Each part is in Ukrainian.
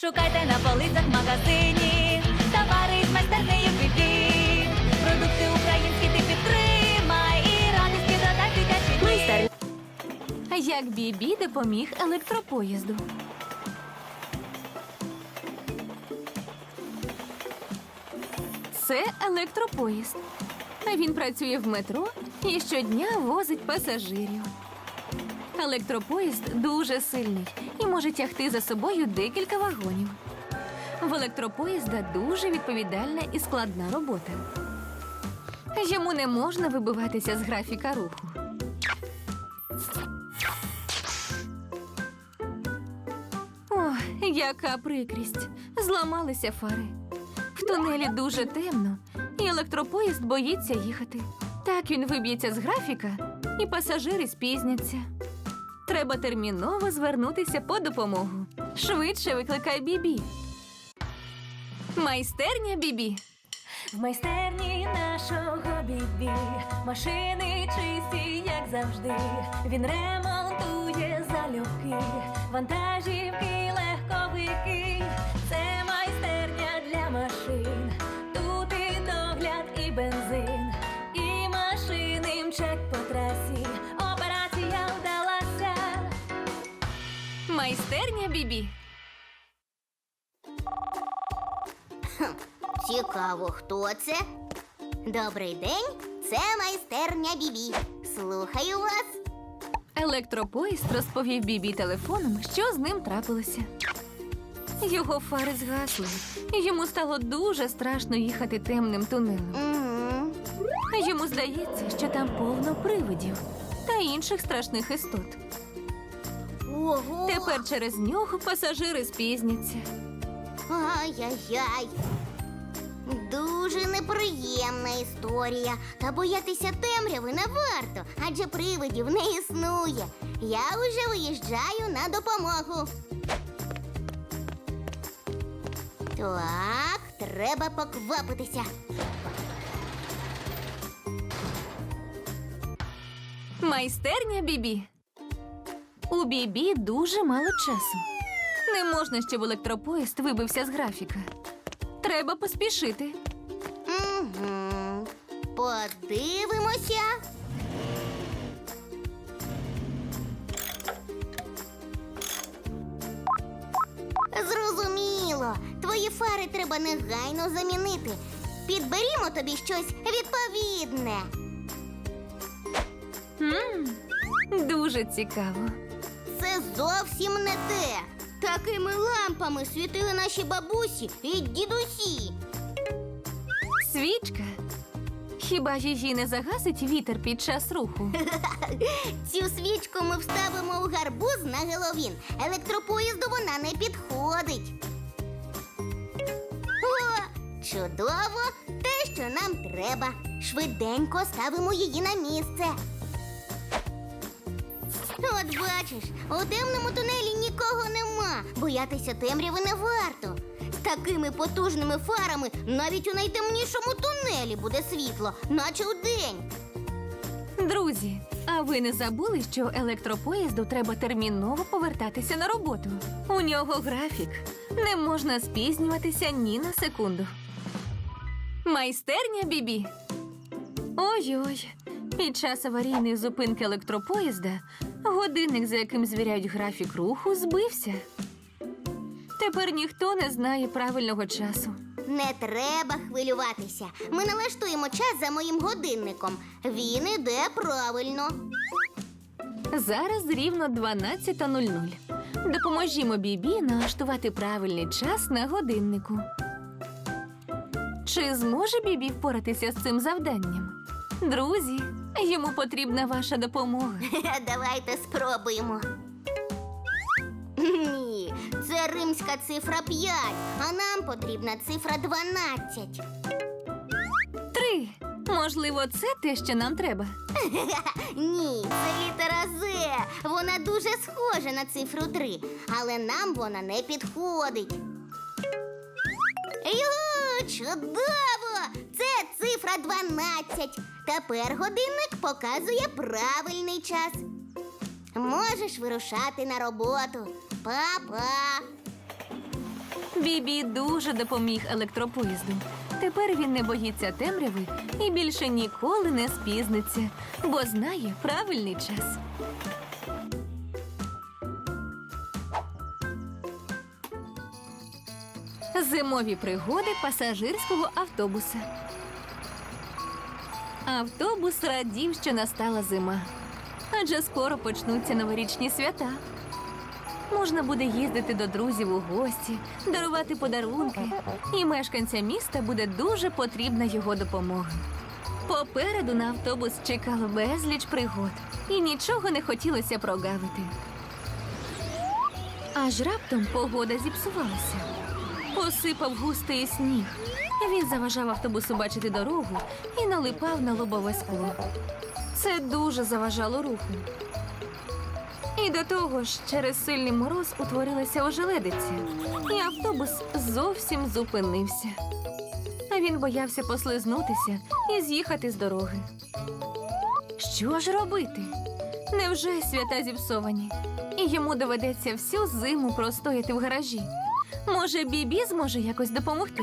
Шукайте на полицях магазині, товари з майстернею Бібі. Продукти українські ти підтримай і радості додай дитячий Майстерня. Як Бібі допоміг електропоїзду. Це електропоїзд. Він працює в метро і щодня возить пасажирів. Електропоїзд дуже сильний і може тягти за собою декілька вагонів. В електропоїзда дуже відповідальна і складна робота. Йому не можна вибиватися з графіка руху. О, яка прикрість! Зламалися фари. В тунелі дуже темно, і електропоїзд боїться їхати. Так він виб'ється з графіка, і пасажири спізняться. Треба терміново звернутися по допомогу. Швидше викликай Бібі. Майстерня Бібі. В майстерні нашого бібі машини чисті, як завжди. Він ремонтує залюбки, вантажівки, легковики. Це майстерня для машин. Майстерня Бібі. Цікаво, хто це? Добрий день, це майстерня Бібі. Слухаю вас. Електропоїзд розповів Бібі телефоном, що з ним трапилося. Його фари згасли, йому стало дуже страшно їхати темним тунелем. Угу. Йому здається, що там повно привидів та інших страшних істот. Ого. Тепер через нього пасажири спізняться. Ай-яй-яй. Дуже неприємна історія. Та боятися темряви не варто, адже привидів не існує. Я уже виїжджаю на допомогу. Так, треба поквапитися. Майстерня Бібі. У Бібі дуже мало часу. Не можна, щоб електропоїзд вибився з графіка. Треба поспішити. Угу. Подивимося. Зрозуміло. Твої фари треба негайно замінити. Підберімо тобі щось відповідне. м дуже цікаво. Це зовсім не те. Такими лампами світили наші бабусі і дідусі. Свічка. Хіба її не загасить вітер під час руху? Цю свічку ми вставимо у гарбуз на Геловін. Електропоїзду вона не підходить. О, чудово! Те, що нам треба. Швиденько ставимо її на місце. От бачиш, у темному тунелі нікого нема. Боятися темряви не варто. З такими потужними фарами навіть у найтемнішому тунелі буде світло, наче удень. Друзі, а ви не забули, що електропоїзду треба терміново повертатися на роботу? У нього графік. Не можна спізнюватися ні на секунду. Майстерня Бібі. Ой-ой. Під час аварійної зупинки електропоїзда годинник, за яким звіряють графік руху, збився. Тепер ніхто не знає правильного часу. Не треба хвилюватися. Ми налаштуємо час за моїм годинником. Він іде правильно. Зараз рівно 12.00. Допоможімо Бібі налаштувати правильний час на годиннику. Чи зможе Бібі впоратися з цим завданням? Друзі, йому потрібна ваша допомога. Давайте спробуємо. Ні, це римська цифра 5, а нам потрібна цифра 12. Три. Можливо, це те, що нам треба. Ні, це літера З. Вона дуже схожа на цифру 3, але нам вона не підходить. Йо, чудово! Це цифра 12. Тепер годинник показує правильний час. Можеш вирушати на роботу. Па-па. Бібі дуже допоміг електропоїзду. Тепер він не боїться темряви і більше ніколи не спізниться, бо знає правильний час. Зимові пригоди пасажирського автобуса. Автобус радів, що настала зима. Адже скоро почнуться новорічні свята. Можна буде їздити до друзів у гості, дарувати подарунки, і мешканцям міста буде дуже потрібна його допомога. Попереду на автобус чекало безліч пригод, і нічого не хотілося прогавити. Аж раптом погода зіпсувалася. Посипав густий сніг. Він заважав автобусу бачити дорогу і налипав на лобове скло. Це дуже заважало руху. І до того ж, через сильний мороз утворилася ожеледиця, і автобус зовсім зупинився. А він боявся послизнутися і з'їхати з дороги. Що ж робити? Невже свята зіпсовані? І йому доведеться всю зиму простояти в гаражі. Може, Бібі зможе якось допомогти?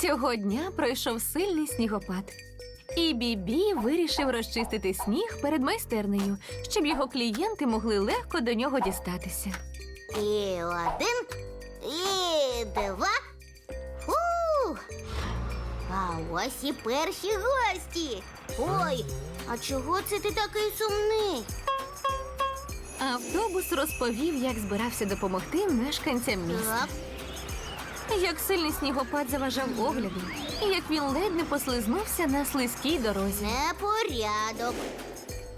Цього дня пройшов сильний снігопад. І Бібі вирішив розчистити сніг перед майстернею, щоб його клієнти могли легко до нього дістатися. І один, і два. Фу! А ось і перші гості. Ой, а чого це ти такий сумний? Автобус розповів, як збирався допомогти мешканцям міста. Так, Як сильний снігопад заважав огляду, і як він ледь не послизнувся на слизькій дорозі. непорядок.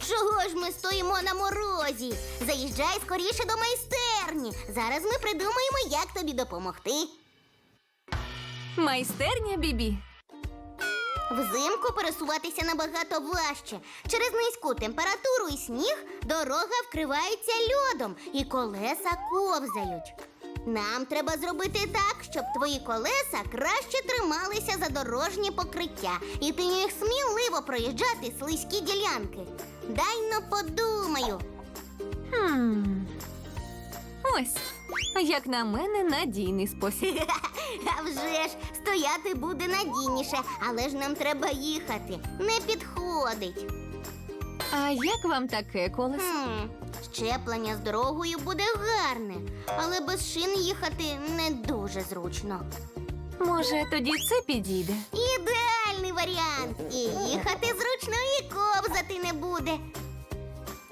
Чого ж ми стоїмо на морозі? Заїжджай скоріше до майстерні. Зараз ми придумаємо, як тобі допомогти. Майстерня Бібі. Взимку пересуватися набагато важче. Через низьку температуру і сніг дорога вкривається льодом і колеса ковзають. Нам треба зробити так, щоб твої колеса краще трималися за дорожнє покриття, і ти міг сміливо проїжджати слизькі ділянки. Дай но подумаю. Хм. Ось, як на мене, надійний спосіб. А вже ж стояти буде надійніше, але ж нам треба їхати. Не підходить. А як вам таке колесо? Хм, щеплення з дорогою буде гарне, але без шин їхати не дуже зручно. Може, тоді це підійде? Ідеальний варіант. І їхати зручно, і ковзати не буде.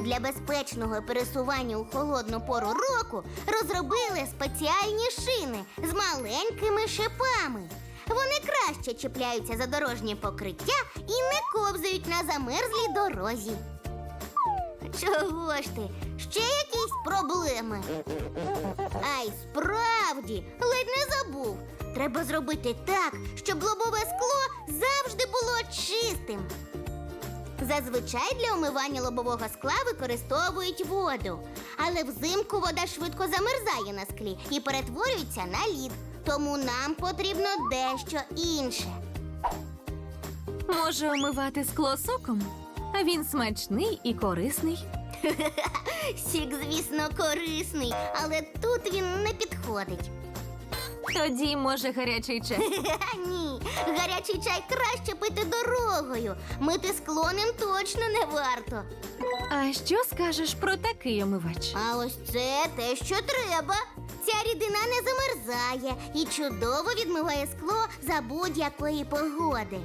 Для безпечного пересування у холодну пору року розробили спеціальні шини з маленькими шипами. Вони краще чіпляються за дорожнє покриття і не ковзають на замерзлій дорозі. Чого ж ти? Ще якісь проблеми? Ай, справді, ледь не забув. Треба зробити так, щоб лобове скло завжди було чистим. Зазвичай для омивання лобового скла використовують воду, але взимку вода швидко замерзає на склі і перетворюється на лід. Тому нам потрібно дещо інше. Може омивати скло соком? А він смачний і корисний. Сік, звісно, корисний, але тут він не підходить. Тоді, може, гарячий чай. Ні, гарячий чай краще пити дорогою. Мити скло ним точно не варто. А що скажеш про такий омивач? А ось це те, що треба. Ця рідина не замерзає і чудово відмиває скло за будь-якої погоди.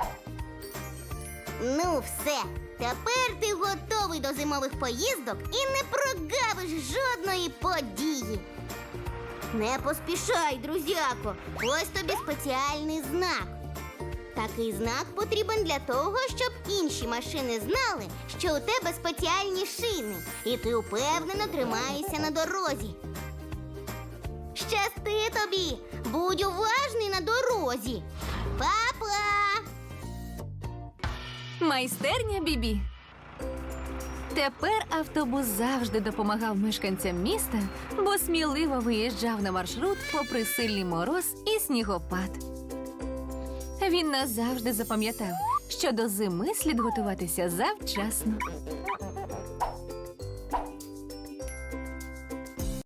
Ну, все. Тепер ти готовий до зимових поїздок і не прогавиш жодної події. Не поспішай, друзяко. Ось тобі спеціальний знак. Такий знак потрібен для того, щоб інші машини знали, що у тебе спеціальні шини, і ти упевнено тримаєшся на дорозі. Щасти! тобі. Будь уважний на дорозі. Па-па! Майстерня Бібі. Тепер автобус завжди допомагав мешканцям міста, бо сміливо виїжджав на маршрут попри сильний мороз і снігопад. Він назавжди запам'ятав, що до зими слід готуватися завчасно.